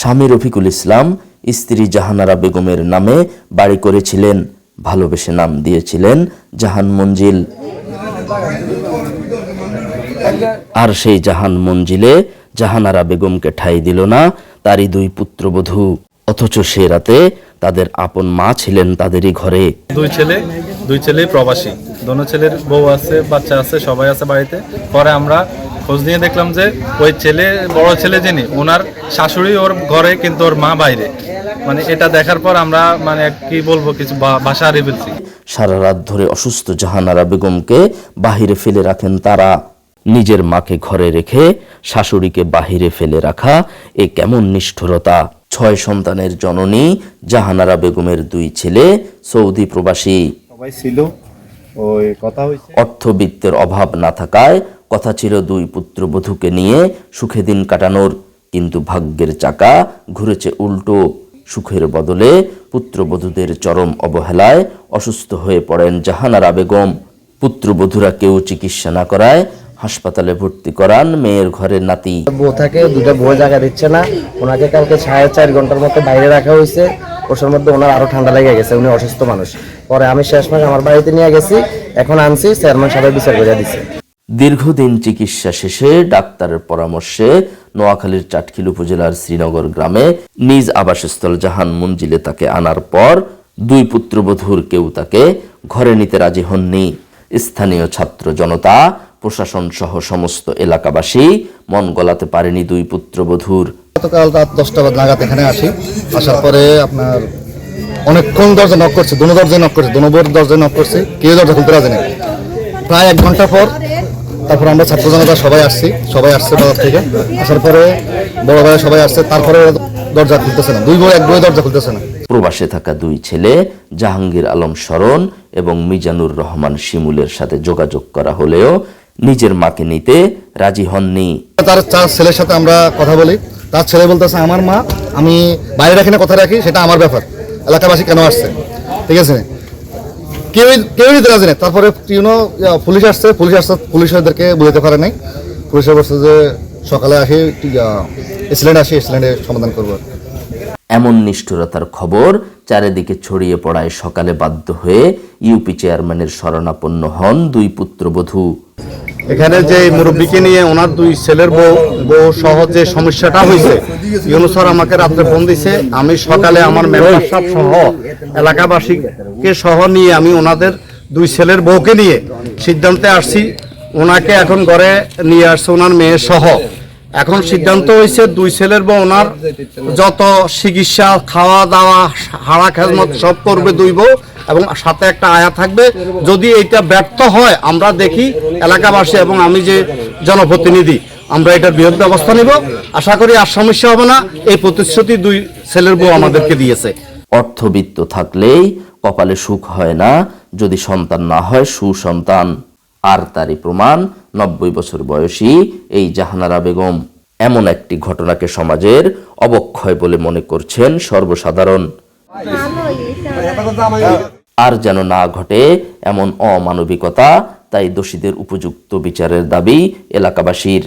স্বামী রফিকুল ইসলাম স্ত্রী জাহানারা বেগমের নামে বাড়ি করেছিলেন, ভালোবেসে নাম দিয়েছিলেন জাহান মঞ্জিল আর সেই জাহান মঞ্জিলে জাহানারা বেগমকে ঠাঁই দিল না, তারই দুই পুত্রবধূ। অথচ সে রাতে তাদের আপন মা ছিলেন তাদেরই ঘরে। দুই ছেলে দুই ছেলে প্রবাসী। দোনো ছেলের বউ আছে বাচ্চা আছে সবাই আছে বাড়িতে। পরে আমরা খোঁজ নিয়ে দেখলাম যে ওই ছেলে বড় ছেলে যিনি ওনার শাশুড়ি ওর ঘরে কিন্তু ওর মা বাইরে। মানে এটা দেখার পর আমরা মানে কি বলব কিছু ভাষা হারিয়ে ফেলছি। সারা রাত ধরে অসুস্থ জাহানারা বেগমকে বাহিরে ফেলে রাখেন তারা। নিজের মাকে ঘরে রেখে শাশুড়িকে বাহিরে ফেলে রাখা এ কেমন নিষ্ঠুরতা। ছয় সন্তানের জননী জাহানারা বেগমের দুই ছেলে সৌদি প্রবাসী। সবাই ছিল। ওই কথা হয়েছে। অর্থবিত্তের অভাব না থাকায় কথা ছিল দুই পুত্রবধূকে নিয়ে সুখে দিন কাটানোর কিন্তু ভাগ্যের চাকা ঘুরেছে উল্টো। সুখের বদলে পুত্রবধূদের চরম অবহেলায় অসুস্থ হয়ে পড়েন জাহানারা বেগম। পুত্রবধূরা কেউ চিকিৎসা না করায় হাসপাতালে ভর্তি করান মেয়ের ঘরের নাতি। বউ থাকে দুটা বউ জায়গা দিচ্ছে না। ওনাকে কালকে সাড়ে চার ঘণ্টার মতো বাইরে রাখা হয়েছে। ওষুধের মধ্যে ওনার আরও ঠান্ডা লেগে গেছে উনি অসুস্থ মানুষ। পরে আমি শেষ মাস আমার বাড়িতে নিয়ে গেছি এখন আনছি চেয়ারম্যান সাহেব বিচার করে দিচ্ছে দীর্ঘদিন চিকিৎসা শেষে ডাক্তারের পরামর্শে নোয়াখালীর চাটখিল উপজেলার শ্রীনগর গ্রামে নিজ আবাসস্থল জাহান মঞ্জিলে তাকে আনার পর দুই পুত্রবধূর কেউ তাকে ঘরে নিতে রাজি হননি। স্থানীয় ছাত্র জনতা প্রশাসন সহ সমস্ত এলাকাবাসী মন গলাতে পারেনি দুই পুত্রবধূর। গতকাল রাত দশটা নাগাদ এখানে আসি। আসার পরে আপনার অনেকক্ষণ দরজা নক করছে দুনো দরজায় নক করছে দুনো বোর দরজায় নক করছে কেউ দরজা খুলতে রাজি নেই। প্রায় এক ঘণ্টা পর তারপর আমরা ছাত্র জনতা সবাই আসছি সবাই আসছে বাজার থেকে। আসার পরে বড় ভাই সবাই আসছে তারপরে দরজা খুলতেছে না। দুই বই এক বই দরজা খুলতেছে না। প্রবাসে থাকা দুই ছেলে জাহাঙ্গীর আলম শরণ এবং মিজানুর রহমান শিমুলের সাথে যোগাযোগ করা হলেও নিজের মাকে নিতে রাজি হননি। তার চার ছেলের সাথে আমরা কথা বলি। তার ছেলে বলতেছে আমার মা আমি বাইরে রাখি না কথা রাখি সেটা আমার ব্যাপার। এলাকাবাসী কেন আসছে? ঠিক আছে? কেউই কেউই দিতে রাজি নেই। তারপরে ইউনো পুলিশ আসছে। পুলিশ আসছে পুলিশ ওদেরকে বুঝতে পারে নাই। পুলিশের বলছে যে সকালে আসি এক্সিলেন্ট আসি এক্সিলেন্টে সমাধান করব। এমন নিষ্ঠুরতার খবর চারিদিকে ছড়িয়ে পড়ায় সকালে বাধ্য হয়ে ইউপি চেয়ারম্যানের শরণাপন্ন হন দুই পুত্রবধূ। এখানে যে মুরব্বীকে নিয়ে ওনার দুই ছেলের বউ বউ সহ যে সমস্যাটা হয়েছে ইউনুসর আমাকে রাত্রে ফোন দিছে, আমি সকালে আমার মেম্বার সাহেব সহ, এলাকাবাসীকে সহ নিয়ে আমি ওনাদের দুই ছেলের বউকে নিয়ে সিদ্ধান্তে আসছি। ওনাকে এখন ঘরে নিয়ে আসছে ওনার মেয়ের সহ। এখন সিদ্ধান্ত হয়েছে দুই ছেলের বউ ওনার যত চিকিৎসা খাওয়া দাওয়া হাড়া খেজমত সব করবে দুই বউ এবং সাথে একটা আয়া থাকবে। যদি এটা ব্যর্থ হয়, আমরা দেখি এলাকাবাসী এবং আমি যে জনপ্রতিনিধি, আমরা এটার বৃহৎ ব্যবস্থা নিব। আশা করি আর সমস্যা হবে না। এই প্রতিশ্রুতি দুই ছেলের বউ আমাদেরকে দিয়েছে। অর্থবিত্ত থাকলেই কপালে সুখ হয় না। যদি সন্তান না হয়, সুসন্তান। আর তারই প্রমাণ নব্বই বছর বয়সী এই জাহানারা বেগম। এমন একটি ঘটনাকে সমাজের অবক্ষয় বলে মনে করছেন সর্বসাধারণ। আর যেন না ঘটে এমন অমানবিকতা, তাই দোষীদের উপযুক্ত বিচারের দাবি এলাকাবাসীর।